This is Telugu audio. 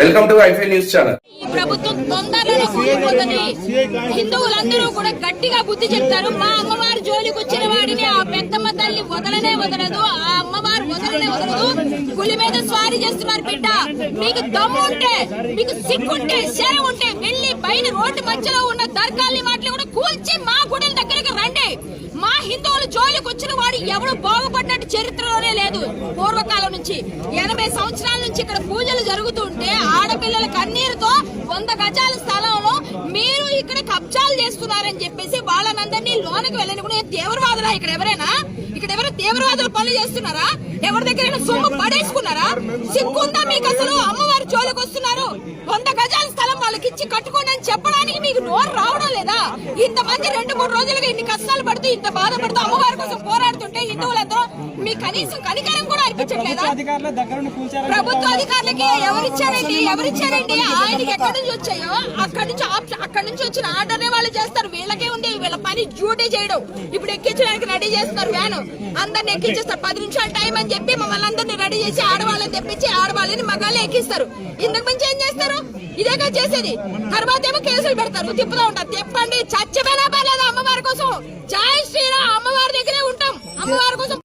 వెల్కమ్ టు ఐఫై న్యూస్ ఛానల్ ఈ ప్రభుత్వం తొందరలో కూలిపోతుంది. హిందువులందరూ కూడా గట్టిగా బుద్ధి చెప్తారు. మా అమ్మవారు జోలికి వచ్చిన వాడిని ఆ పెద్దమ్మ తల్లి వదలనే వదలదు ఆ అమ్మవారు వదలనే వదలదు. పులి మీద స్వారీ చేస్తున్నారు బిడ్డ. మీకు దమ్ము ఉంటే మీకు సిగ్గుంటే శరం ఉంటే వెళ్ళి బయట రోడ్డు మధ్యలో ఉన్న దర్గాల్ని వాటిని కూడా కూల్చి మా గుడి దగ్గరికి రండి. మా హిందువులు జోలికి వచ్చిన వాడు ఎవడు బాగుపడినట్టు చరిత్రలోనే లేదు. పూర్వకాలం నుంచి ఎనభై సంవత్సరాల నుంచి ఇక్కడ పూజలు జరుగుతుంటే ఆడపిల్లల కన్నీరుతో వంద గజాల స్థలంలో మీరు ఇక్కడ కబ్జాలు చేస్తున్నారని చెప్పేసి వాళ్ళనందరినీ లోనకి వెళ్ళని కూడా తీవ్రవాదులా ఇక్కడ ఎవరైనా? ఇక్కడ ఎవరు తీవ్రవాదులు పనులు చేస్తున్నారా? ఎవరి దగ్గర సొమ్ము పడేసుకున్నారా? సిగ్గుందా మీకు అసలు? అమ్మవారి జోలికి వస్తున్నారు. వంద గజాల స్థలం వాళ్ళకి ఇచ్చి కట్టుకోండి అని చెప్పడానికి మీకు నోరు రావడం లేదా? ఇంతమంది రెండు మూడు రోజులుగా ఇన్ని కష్టాలు పడుతూ ఇంత బాధపడుతూ అమ్మవారి కోసం పోరాడుతుంటే హిందువులందరూ మీ కనీసం కనికరం కూడా అనిపించట్లేదా? ప్రభుత్వ అధికారులకి ఎవరిచ్చారండి? ఎవరిచ్చారండి? ఆయనకి ఎక్కడి నుంచి వచ్చాయో? అక్కడి నుంచి అక్కడి నుంచి వచ్చిన ఆర్డర్నే వాళ్ళు చేస్తారు. వీళ్ళకే ఉంది. వీళ్ళ పని డ్యూటీ చేయడం. ఇప్పుడు ఎక్కించడానికి రెడీ చేస్తున్నారు వ్యాన్. అందరిని ఎక్కించేస్తారు. పది నిమిషాలు టైం అని చెప్పి మమ్మల్ని అందరిని రెడీ చేసి ఆడవాళ్ళని తెప్పించి ఆడవాళ్ళని మగాళ్ళని ఎక్కిస్తారు. ఇంతకు మించి ఏం చేస్తారు? ఇదేగా చేసేది. తర్వాత ఏమో కేసులు పెడతారు. తిప్పుతూ ఉంటారు. తిప్పండి. చచ్చిపోయినా పర్లేదు అమ్మవారి కోసం. జై అమ్మవారి దగ్గరే ఉంటాం అమ్మవారి కోసం